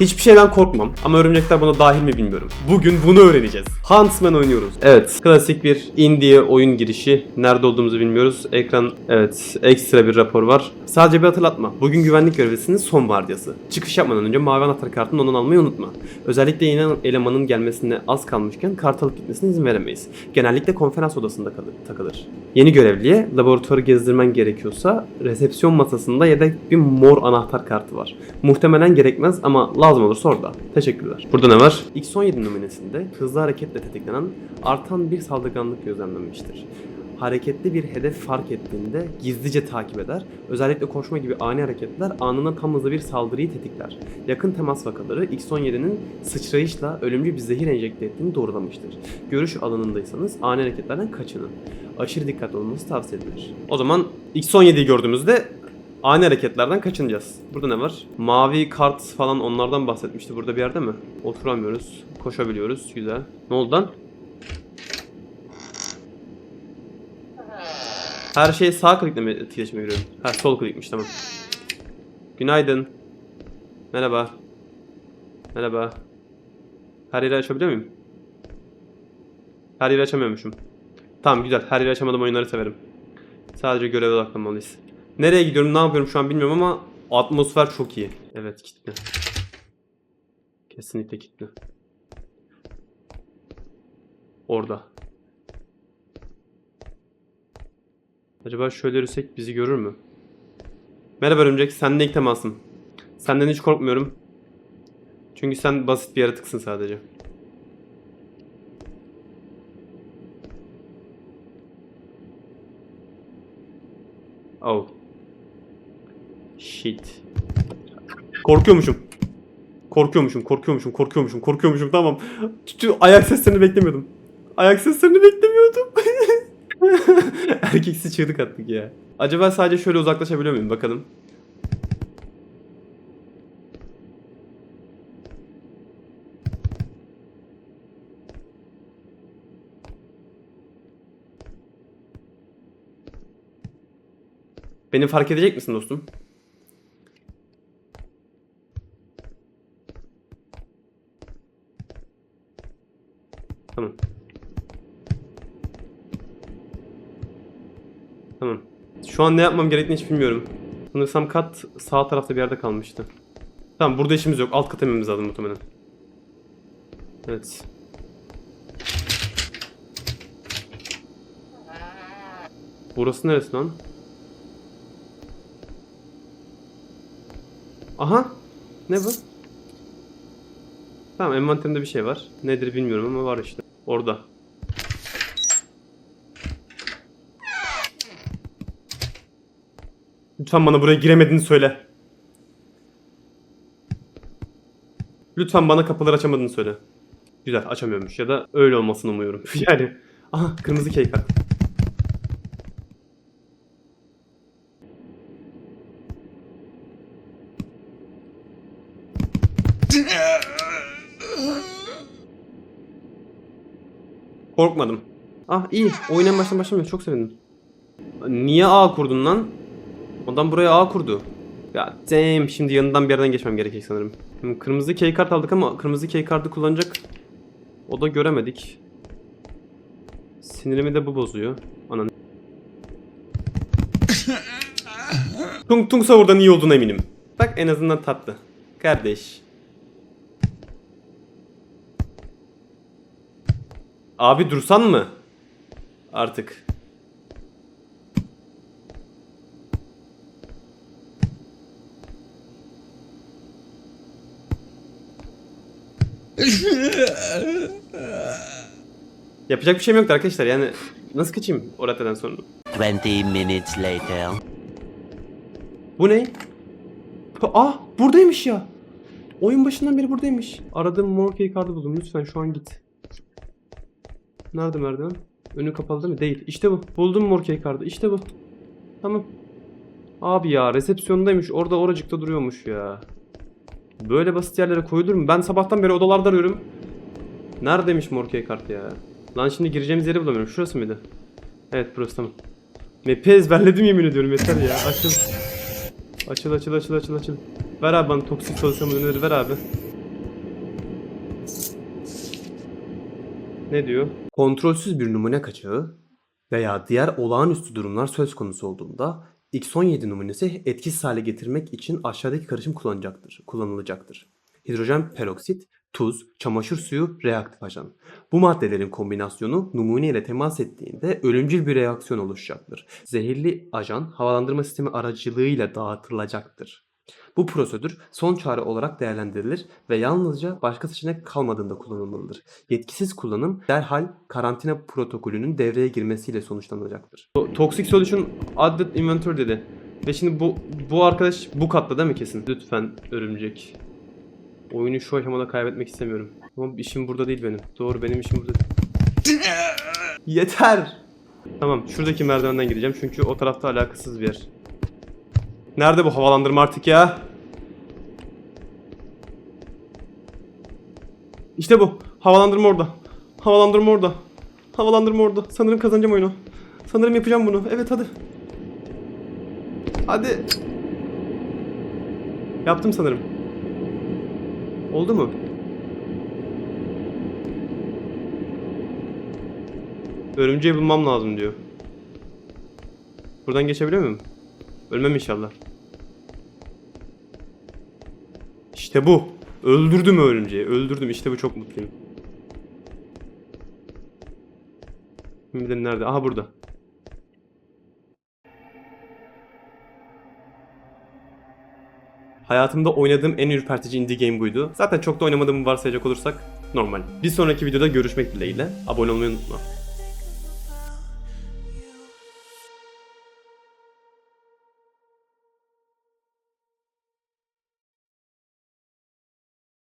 Hiçbir şeyden korkmam ama örümcekler buna dahil mi bilmiyorum. Bugün bunu öğreneceğiz. Huntsman oynuyoruz. Evet, klasik bir indie oyun girişi. Nerede olduğumuzu bilmiyoruz. Ekran, evet, ekstra bir rapor var. Sadece bir hatırlatma. Bugün güvenlik görevlisinin son vardiyası. Çıkış yapmadan önce mavi anahtar kartını ondan almayı unutma. Özellikle yeni elemanın gelmesine az kalmışken kart alıp gitmesine izin veremeyiz. Genellikle konferans odasında kalır, takılır. Yeni görevliye laboratuvarı gezdirmen gerekiyorsa resepsiyon masasında yedek bir mor anahtar kartı var. Muhtemelen gerekmez ama lazım olursa orada. Teşekkürler. Burada ne var? X17 numunesinde hızlı hareketle tetiklenen artan bir saldırganlık gözlemlenmiştir. Hareketli bir hedef fark ettiğinde gizlice takip eder. Özellikle koşma gibi ani hareketler anında tam hızlı bir saldırıyı tetikler. Yakın temas vakaları X17'nin sıçrayışla ölümcül bir zehir enjekte ettiğini doğrulamıştır. Görüş alanındaysanız ani hareketlerden kaçının. Aşırı dikkatli olması tavsiye edilir. O zaman X17'yi gördüğümüzde ani hareketlerden kaçınacağız. Burada ne var? Mavi kart falan onlardan bahsetmişti. Burada bir yerde mi? Oturamıyoruz. Koşabiliyoruz. Güzel. Ne oldu lan? Her şey sağ klikle mi etkileşime giriyorum? Ha sol klikmiş tamam. Günaydın. Merhaba. Merhaba. Her yeri açabiliyor muyum? Her yeri açamıyormuşum. Tamam güzel. Her yeri açamadığım oyunları severim. Sadece göreve odaklanmalıyız. Nereye gidiyorum ne yapıyorum şu an bilmiyorum ama atmosfer çok iyi. Evet kilitli. Kesinlikle kilitli. Orada. Acaba şöyle yürüsek bizi görür mü? Merhaba örümcek, seninle ilk temasım. Senden hiç korkmuyorum. Çünkü sen basit bir yaratıksın sadece. Oh. Shit. Korkuyormuşum. Korkuyormuşum, korkuyormuşum, korkuyormuşum, korkuyormuşum. Tamam. Tü- Ayak seslerini beklemiyordum. Ayak seslerini beklemiyordum. Erkeksi çığlık attık ya. Acaba sadece şöyle uzaklaşabiliyor muyum? Bakalım. Beni fark edecek misin dostum? Tamam. Tamam. Şu an ne yapmam gerektiğini hiç bilmiyorum. Sanırsam kat sağ tarafta bir yerde kalmıştı. Tamam burada işimiz yok. Alt kata inmemiz lazım muhtemelen. Evet. Burası neresi lan? Aha! Ne bu? Tamam envanterimde bir şey var. Nedir bilmiyorum ama var işte. Orada. Lütfen bana buraya giremediğini söyle. Lütfen bana kapıları açamadığını söyle. Güzel açamıyormuş ya da öyle olmasını umuyorum. yani. Aha kırmızı key kart. Korkmadım. Ah iyi. Oyun en baştan başlamıyor. Çok sevindim. Niye A kurdun lan? Adam buraya A kurdu. Ya damn şimdi yanından bir yerden geçmem gerekecek sanırım. Şimdi kırmızı key kart aldık ama kırmızı key kartı kullanacak. O da göremedik. Sinirimi de bu bozuyor. Anan. Tung Tung Savur'dan iyi olduğuna eminim. Bak en azından tatlı. Kardeş. Abi dursan mı? Artık. Yapacak bir şeyim yoktu arkadaşlar yani nasıl kaçayım o raddeden sonra? 20 minutes later. Bu ne? Ah buradaymış ya. Oyun başından beri buradaymış. Aradığım Morkey kartı buldum. Lütfen şu an git. Nerede merdiven? Önü kapalı değil mi? Değil. İşte bu. Buldum Morkey kartı. İşte bu. Tamam. Abi ya resepsiyondaymış. Orada oracıkta duruyormuş ya. Böyle basit yerlere koyulur mu? Ben sabahtan beri odalarda arıyorum. Neredeymiş mor kart ya? Lan şimdi gireceğimiz yeri bulamıyorum. Şurası mıydı? Evet burası tamam. Map'i ezberledim yemin ediyorum yeter ya. Açıl. Açıl açıl açıl açıl açıl. Ver abi bana toksik çalışma döneri ver abi. Ne diyor? Kontrolsüz bir numune kaçağı veya diğer olağanüstü durumlar söz konusu olduğunda X17 numunesi etkisiz hale getirmek için aşağıdaki karışım kullanacaktır, kullanılacaktır. Hidrojen peroksit, tuz, çamaşır suyu, reaktif ajan. Bu maddelerin kombinasyonu numune ile temas ettiğinde ölümcül bir reaksiyon oluşacaktır. Zehirli ajan havalandırma sistemi aracılığıyla dağıtılacaktır. Bu prosedür son çare olarak değerlendirilir ve yalnızca başka seçenek kalmadığında kullanılmalıdır. Yetkisiz kullanım derhal karantina protokolünün devreye girmesiyle sonuçlanacaktır. Toxic Solution Added Inventory dedi. Ve şimdi bu bu arkadaş bu katta değil mi kesin? Lütfen örümcek. Oyunu şu aşamada kaybetmek istemiyorum. Ama işim burada değil benim. Doğru benim işim burada değil. Yeter! Tamam şuradaki merdivenden gideceğim çünkü o tarafta alakasız bir yer. Nerede bu havalandırma artık ya? İşte bu. Havalandırma orada. Havalandırma orada. Havalandırma orada. Sanırım kazanacağım oyunu. Sanırım yapacağım bunu. Evet hadi. Hadi. Yaptım sanırım. Oldu mu? Örümceği bulmam lazım diyor. Buradan geçebiliyor muyum? Ölmem inşallah. İşte bu. Öldürdüm örümceği. Öldürdüm. İşte bu çok mutluyum. Kim nerede? Aha burada. Hayatımda oynadığım en ürpertici indie game buydu. Zaten çok da oynamadığımı varsayacak olursak normal. Bir sonraki videoda görüşmek dileğiyle. Abone olmayı unutma.